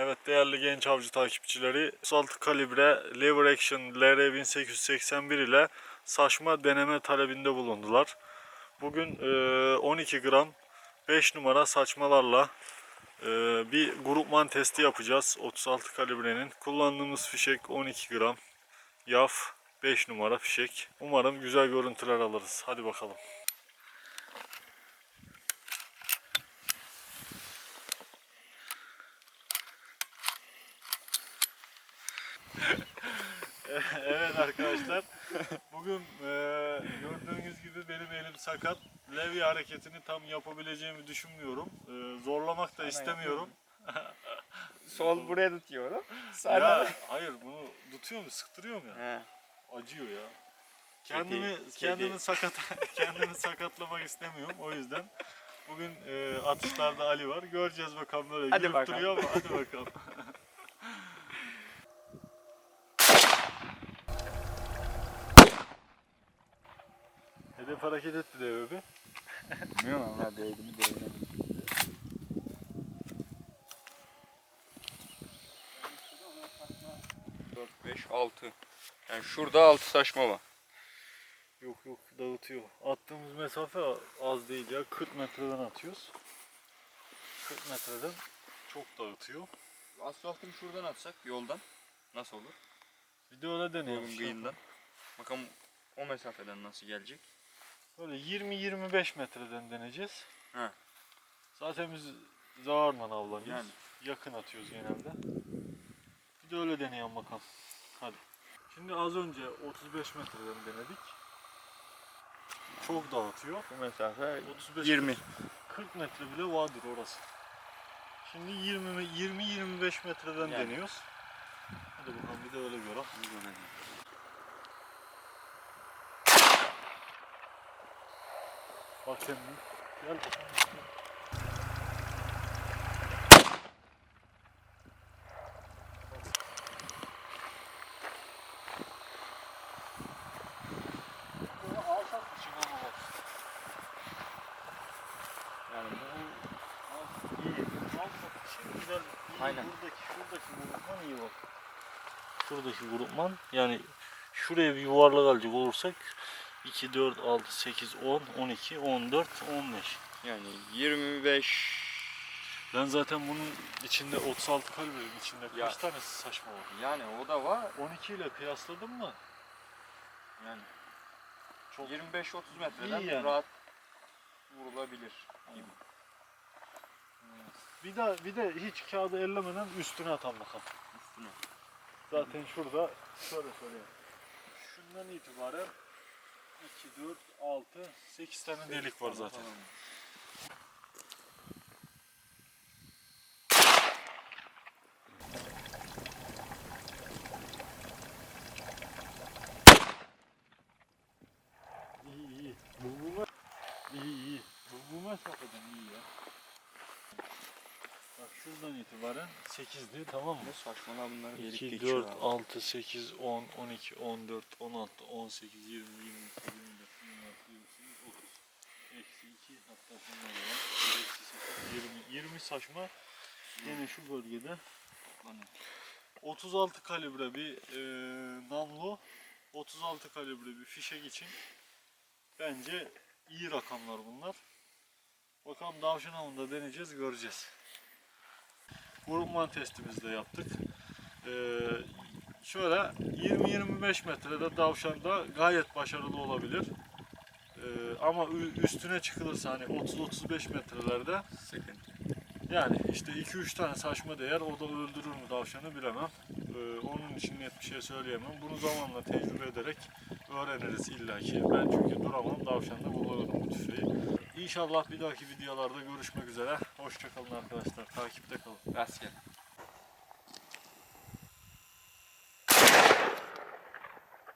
Evet değerli genç avcı takipçileri 36 kalibre lever action LR 1881 ile saçma deneme talebinde bulundular. Bugün e, 12 gram 5 numara saçmalarla e, bir grupman testi yapacağız 36 kalibrenin. Kullandığımız fişek 12 gram yaf 5 numara fişek. Umarım güzel görüntüler alırız. Hadi bakalım. evet arkadaşlar. Bugün e, gördüğünüz gibi benim elim sakat. Levy hareketini tam yapabileceğimi düşünmüyorum. E, zorlamak da istemiyorum. Sol buraya tutuyorum. Sağ Ya hayır bunu tutuyor mu, sıktırıyor mu ya? He. Acıyor ya. Kendimi Kedi, kendimi kedi. sakat kendimi sakatlamak istemiyorum. O yüzden bugün e, atışlarda Ali var. Göreceğiz bakalım böyle Hadi gülüp bakalım. duruyor ama hadi bakalım. Hedef hareket etti de abi. Bilmiyorum ama değdi mi değdi mi. Dört, beş, altı. Yani şurada altı saçma var. Yok yok dağıtıyor. Attığımız mesafe az değil ya. 40 metreden atıyoruz. 40 metreden çok dağıtıyor. Asfaltını şuradan atsak yoldan nasıl olur? Bir de öyle deneyelim. Bakalım o mesafeden nasıl gelecek? Böyle 20-25 metreden deneyeceğiz. He. Zaten biz zavarla avlanıyoruz. Yani. Yakın atıyoruz genelde. Bir de öyle deneyelim bakalım. Hadi. Şimdi az önce 35 metreden denedik. Çok dağıtıyor. Bu mesafe 35 20. 40 metre bile vardır orası. Şimdi 20 20 25 metreden Yani. deniyoruz. Hadi bakalım bir de öyle görelim. Bak sen de. Gel bakalım. Yani bu İyi. Şey güzel. iyi. Aynen. Buradaki şuradaki grupman iyi bak. Şuradaki grupman yani şuraya bir yuvarlak alacak olursak 2, 4, 6, 8, 10, 12, 14, 15. yani 25 Ben zaten bunun içinde 36 kalibrenin içinde Ya. kaç tanesi saçma var. yani o da var. 12 ile kıyasladım mı? Yani Çok 25-30 metreden İyi yani. rahat vurulabilir gibi. bir de bir de hiç kağıdı ellemeden üstüne atan bakalım. Üstüne. Zaten şurada şöyle söyleyeyim. Şundan itibaren 2, 4, 6, 8 tane delik var zaten. İyi iyi. Bu bu me- iyi iyi. Bu bu mesafeden iyi ya. Bak şuradan itibaren 8'di tamam mı? Ne saçmalar bunlar gelip 2, geçiyor 4, abi. 6, 8, 10, 12, 14, 16, 18, 20, 22, 20, 20 saçma. Yine şu bölgede Toplanıyor. 36 kalibre bir e, namlu, 36 kalibre bir fişek için bence iyi rakamlar bunlar. Bakalım davşan avında deneyeceğiz, göreceğiz. Grupman testimizi de yaptık. Ee, şöyle 20-25 metrede davşanda gayet başarılı olabilir. Ee, ama üstüne çıkılırsa hani 30-35 metrelerde yani işte 2-3 tane saçma değer o da öldürür mü tavşanı bilemem. Ee, onun için net bir şey söyleyemem. Bunu zamanla tecrübe ederek öğreniriz illaki. Ben çünkü duramam tavşanda bulurum bu tüfeği. İnşallah bir dahaki videolarda görüşmek üzere. Hoşçakalın arkadaşlar. Takipte kalın. Rastgele.